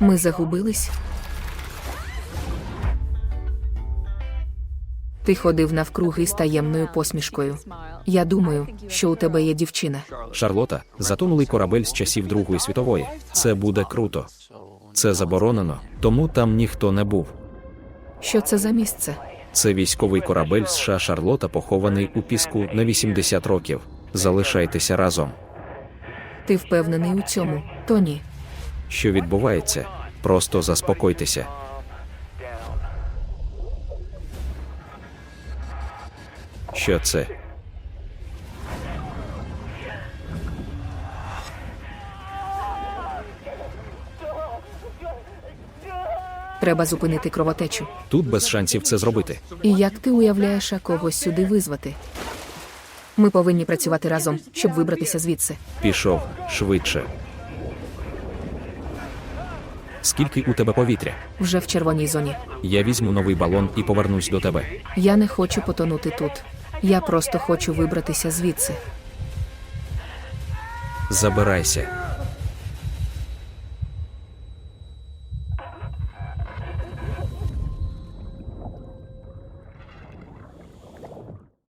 Ми загубились. Ти ходив навкруги з таємною посмішкою. Я думаю, що у тебе є дівчина. Шарлота затонулий корабель з часів Другої світової. Це буде круто. Це заборонено, тому там ніхто не був. Що це за місце? Це військовий корабель США Шарлота, похований у піску на 80 років. Залишайтеся разом. Ти впевнений у цьому, Тоні? Що відбувається? Просто заспокойтеся. Що це? Треба зупинити кровотечу. Тут без шансів це зробити. І як ти уявляєш, а когось сюди визвати? Ми повинні працювати разом, щоб вибратися звідси. Пішов швидше. Скільки у тебе повітря? Вже в червоній зоні. Я візьму новий балон і повернусь до тебе. Я не хочу потонути тут. Я просто хочу вибратися звідси. Забирайся.